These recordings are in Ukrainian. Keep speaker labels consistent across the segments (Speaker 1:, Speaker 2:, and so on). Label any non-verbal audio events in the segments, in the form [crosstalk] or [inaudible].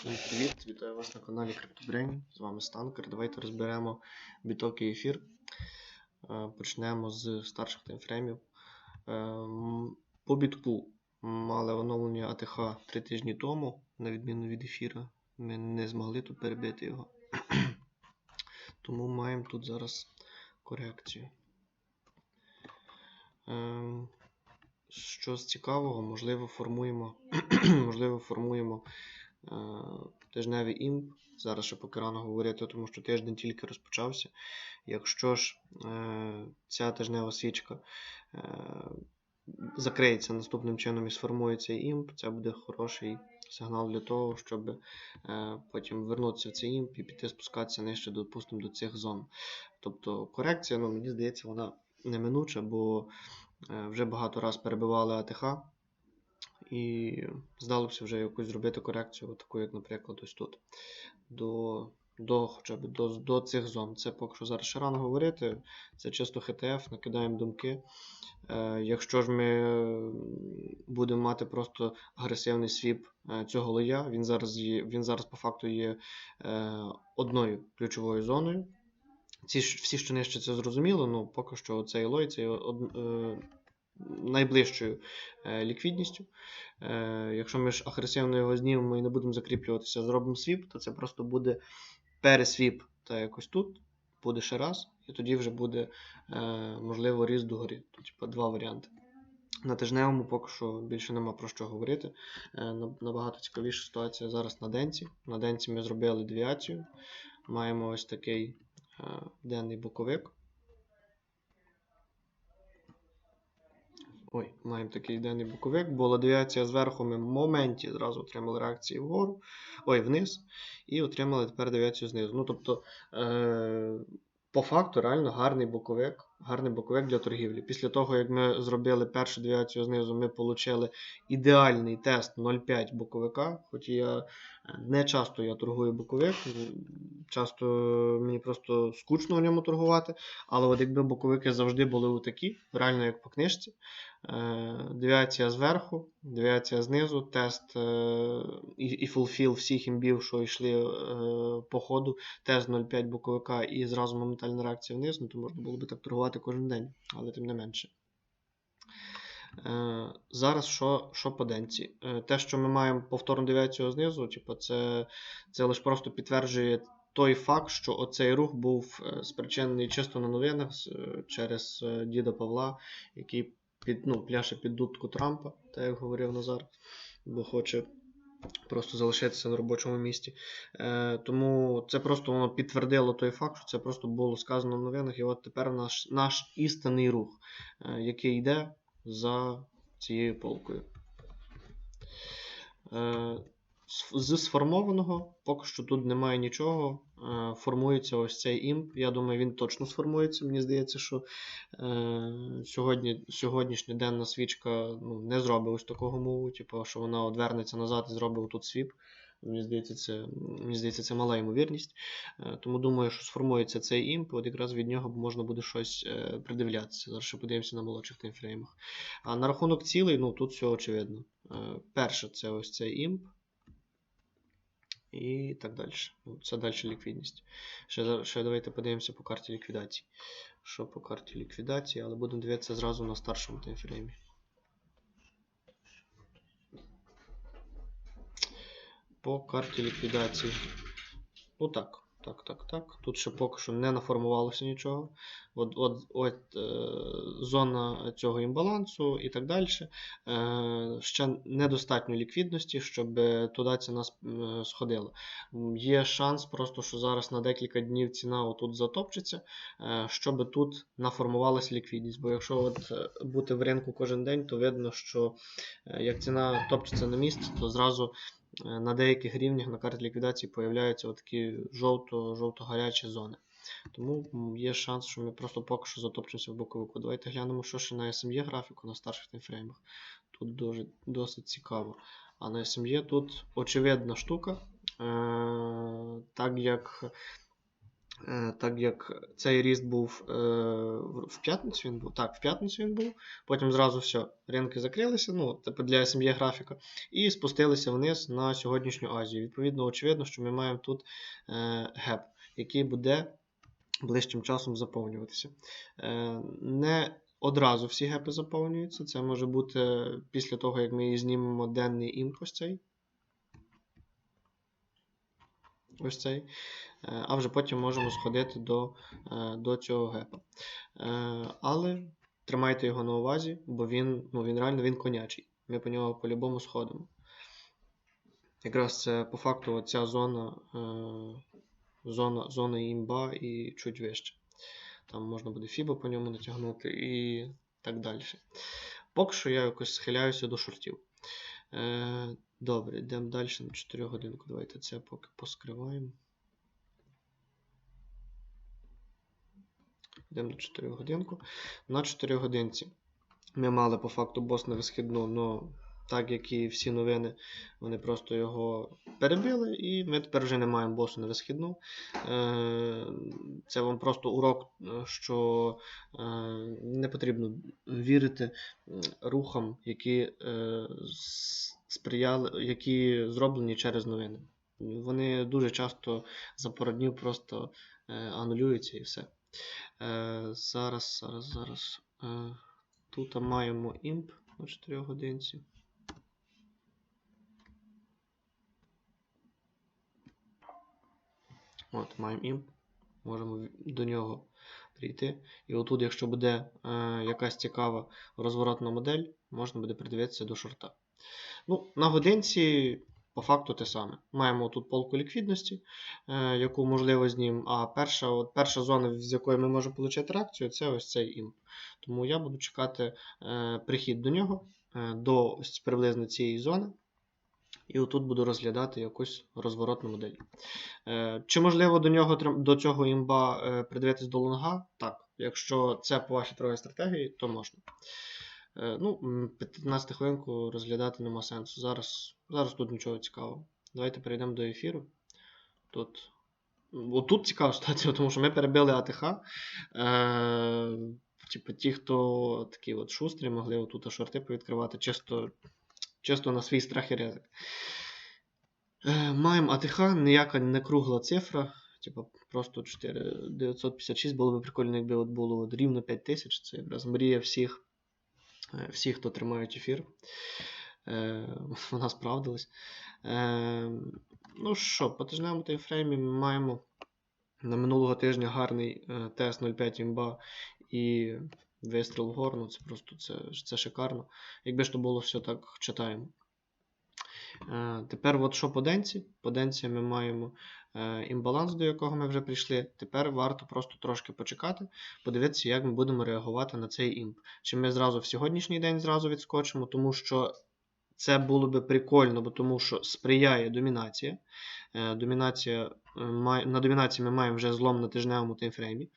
Speaker 1: Всім привіт! Вітаю вас на каналі CryptoBrain. З вами Станкер. Давайте розберемо біток і ефір. Е, Почнемо з старших таймфреймів. Е, По бітку мали оновлення АТХ 3 тижні тому, на відміну від ефіра. Ми не змогли тут перебити його. [clears throat] Тому маємо тут зараз корекцію. Ем, Що з цікавого, можливо, формуємо, [clears throat] можливо, формуємо е, тижневий імп. Зараз ще поки рано говорити, тому що тиждень тільки розпочався. Якщо ж е, ця тижнева свічка е, закриється наступним чином і сформується імп, це буде хороший сигнал для того, щоб е, потім вернутися в цей імп і піти спускатися нижче, допустимо, до цих зон. Тобто корекція, ну, мені здається, вона неминуча, бо вже багато раз перебивали АТХ. І здалося вже якусь зробити корекцію, таку, як, наприклад, ось тут. До, до хоча б до, до цих зон. Це поки що зараз ще рано говорити. Це чисто ХТФ, накидаємо думки. Е, якщо ж ми будемо мати просто агресивний свіп е, цього лоя, він зараз, є, він зараз по факту є е, одною ключовою зоною. Ці всі, що нижче, це зрозуміло, ну поки що цей лой це од, е, найближчою е, ліквідністю. Е, якщо ми ж агресивно його знімемо і не будемо закріплюватися, зробимо свіп, то це просто буде пересвіп та якось тут, буде ще раз, і тоді вже буде е, можливо ріст догорі. Типу, два варіанти. На тижневому поки що більше нема про що говорити. Набагато цікавіша ситуація зараз на денці. На денці ми зробили девіацію. Маємо ось такий денний боковик. Ой, маємо такий денний боковик. Була девіація зверху. Ми в моменті зразу отримали реакції вгору, ой, вниз, і отримали тепер девіацію знизу. Ну, тобто, е, по факту, реально гарний боковик, гарний боковик для торгівлі. Після того, як ми зробили першу девіацію знизу, ми отримали ідеальний тест 0,5 боковика. Хоч я е, не часто я торгую боковик, часто мені просто скучно в ньому торгувати. Але от якби боковики завжди були отакі, реально як по книжці. Е, Девіація зверху, девіація знизу, тест е, і, і фулфіл всіх імбів, що йшли по ходу, тест 0,5 боковика і зразу моментальна реакція вниз, ну то можна було би так торгувати кожен день, але тим не менше. Е, Зараз що, що по денці? Е, Те, що ми маємо повторну девіацію знизу, типу, це, це лише просто підтверджує той факт, що оцей рух був е, спричинений чисто на новинах через діда Павла, який під, ну, пляше під дудку Трампа, так як говорив Назар, бо хоче просто залишитися на робочому місці. Е, тому це просто воно підтвердило той факт, що це просто було сказано в новинах, і от тепер наш, наш істинний рух, е, який йде за цією полкою. Е, з- сформованого поки що тут немає нічого. Е, формується ось цей імп. Я думаю, він точно сформується. Мені здається, що е, сьогодні, сьогоднішня денна свічка ну, не зробить ось такого мову, типу, що вона одвернеться назад і зробить тут свіп. Мені здається, це, мені здається, це мала ймовірність. Е, Тому думаю, що сформується цей імп, от якраз від нього можна буде щось придивлятися. Зараз ще подивимося на молодших таймфреймах. А на рахунок цілей, ну тут все очевидно. Перше, це ось цей імп. І так далі. Ну, Це далі ліквідність. Ще, ще давайте подивимося по карті ліквідації. Що по карті ліквідації, але будемо дивитися зразу на старшому таймфреймі. По карті ліквідації. Ну так, так, так. Тут ще поки що не наформувалося нічого. От, от, от е, зона цього імбалансу і так далі. Е, ще недостатньо ліквідності, щоб туди ціна е, сходила. Є шанс просто, що зараз на декілька днів ціна отут затопчеться, е, щоб тут наформувалася ліквідність. Бо якщо от бути в ринку кожен день, то видно, що як ціна топчеться на місці, то зразу на деяких рівнях на карті ліквідації появляються такі жовто, жовто-гарячі зони. Тому є шанс, що ми просто поки що затопчемося в боковику. Давайте глянемо, що ще на SME графіку на старших таймфреймах. Тут дуже, досить цікаво. А на SME тут очевидна штука. Е, так як Е, Так як цей ріст був е, в п'ятницю він був. Так, в п'ятницю він був. Потім зразу все, ринки закрилися, ну, типу для SME графіка, і спустилися вниз на сьогоднішню Азію. Відповідно, очевидно, що ми маємо тут е, геп, який буде ближчим часом заповнюватися. Е, не одразу всі гепи заповнюються. Це може бути після того, як ми знімемо денний імпульс цей. Ось цей. Е, А вже потім можемо сходити до, е, до цього гепа. Е, Але тримайте його на увазі, бо він, ну, він реально він конячий. Ми по нього по-любому сходимо. Якраз це по факту ця зона, зона, зона імба і чуть вище. Там можна буде фібо по ньому натягнути і так далі. Поки що я якось схиляюся до шортів. Добре, йдемо далі на 4 годинку. Давайте це поки поскриваємо. Йдемо на 4 годинку. На 4 годинці ми мали по факту бос на висхідну, але так як і всі новини, вони просто його перебили, і ми тепер вже не маємо босу на висхідну. Е, Це вам просто урок, е, що е, не потрібно вірити рухам, які сприяли, які зроблені через новини. Вони дуже часто за пару днів просто е, анулюються і все. Е, Зараз, зараз, зараз. Е, Тут маємо імп на 4 годинці. От, маємо імп. Можемо до нього прийти. І отут, якщо буде е, якась цікава розворотна модель, можна буде придивитися до шорта. Ну, на годинці по факту те саме. Маємо тут полку ліквідності, е, яку можливо знімемо. А перша, от, перша зона, з якої ми можемо отримати реакцію, це ось цей імп. Тому я буду чекати е, прихід до нього, е, до ось приблизно цієї зони. І отут буду розглядати якусь розворотну модель. Чи можливо до нього до цього імба придивитись до лонга? Так. Якщо це по вашій торговій стратегії, то можна. Е, Ну, 15 хвилинку розглядати нема сенсу. Зараз, зараз тут нічого цікавого. Давайте перейдемо до ефіру. Тут. Отут цікава ситуація, тому що ми перебили АТХ. Е, типу, ті, хто такі от шустрі, могли отут шорти повідкривати, чисто, чисто на свій страх і ризик. Е, маємо АТХ, ніяка не кругла цифра. Типа просто 4956 було б прикольно, якби от було от рівно 5000. Це якраз мрія всіх, всіх, хто тримають ефір. Е, [laughs] вона справдилась. Е, ну що, по тижневому таймфреймі ми маємо на минулого тижня гарний е, тест 0,5 імба і вистріл вгору. Ну, це просто це, це шикарно. Якби ж то було все так, читаємо. Е, Тепер, от що по денці? По денці ми маємо е, імбаланс, до якого ми вже прийшли. Тепер варто просто трошки почекати, подивитися, як ми будемо реагувати на цей імп. Чи ми зразу в сьогоднішній день зразу відскочимо, тому що це було би прикольно, бо тому що сприяє домінація. Е, Домінація на домінації ми маємо вже злом на тижневому таймфреймі.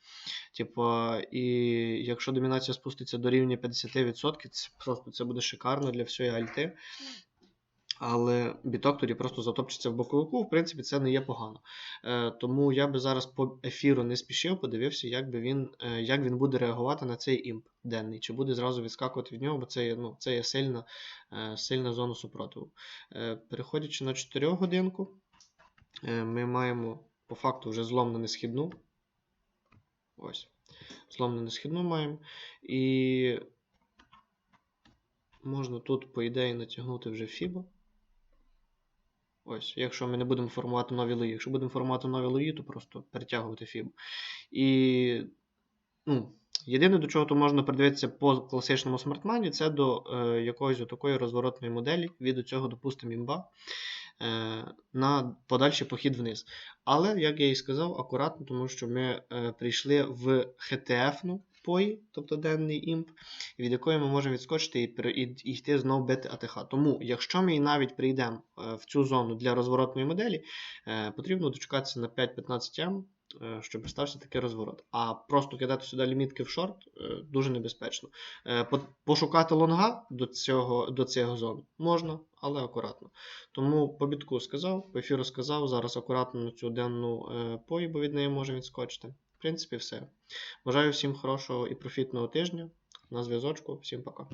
Speaker 1: Типу, і якщо домінація спуститься до рівня 50%, це просто це буде шикарно для всієї альти. Але біток тоді просто затопчеться в боковику. В принципі, це не є погано. Е, тому я би зараз по ефіру не спішив, подивився, як би він, е, як він буде реагувати на цей імп денний. Чи буде зразу відскакувати від нього, бо це є, ну, це є сильна, е, сильна зона супротиву. Е, переходячи на 4 годинку, е, ми маємо по факту вже злом на несхідну. Ось. Злом на несхідну маємо. І можна тут, по ідеї, натягнути вже фібо. Ось, якщо ми не будемо формувати нові лої. Якщо будемо формувати нові лої, то просто перетягувати фібу. І ну, єдине, до чого то можна придивитися по класичному смартмані, це до е, якоїсь такої розворотної моделі від цього, допустимо, імба е, на подальший похід вниз. Але, як я і сказав, акуратно, тому що ми е, прийшли в HTF-ну пої, тобто денний імп, від якої ми можемо відскочити і, йти знову бити АТХ. Тому, якщо ми навіть прийдемо е, в цю зону для розворотної моделі, е, потрібно дочекатися на 5-15 м, е, щоб стався такий розворот. А просто кидати сюди лімітки в шорт дуже небезпечно. Пошукати лонга до цього, до цього зон можна, але акуратно. Тому по бітку сказав, по ефіру сказав, зараз акуратно на цю денну пої, бо від неї може відскочити. Принципі, все. Бажаю всім хорошого і профітного тижня. На зв'язочку. Всім пока.